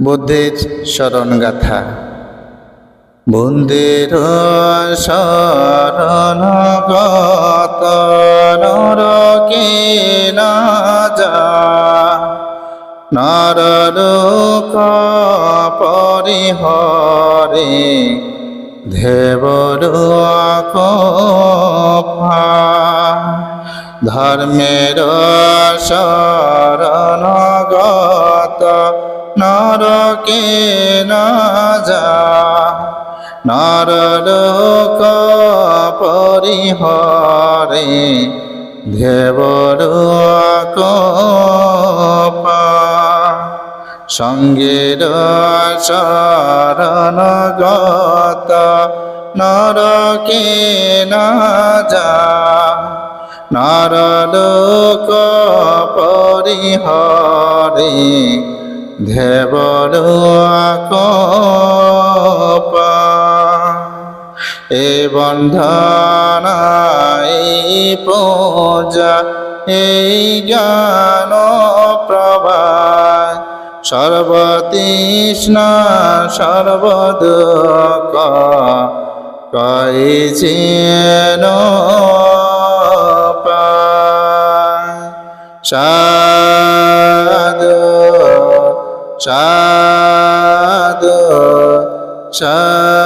বুদ্ধির শরণ গাথা বন্দির শরণ গত নরকে না যা নরলোক পরিহরে দেবর ধর্মের শরণগত নরকে না যা নরলোক পরিহরে দেবর সঙ্গের শরণগত নরকে যা নরলোক পরিহরে দেবর এ বন্ধন এই পূজা এই জ্ঞান প্রভা সর্বতৃষ্ণা সর্বদুঃখ কইছেন সাধু সাধু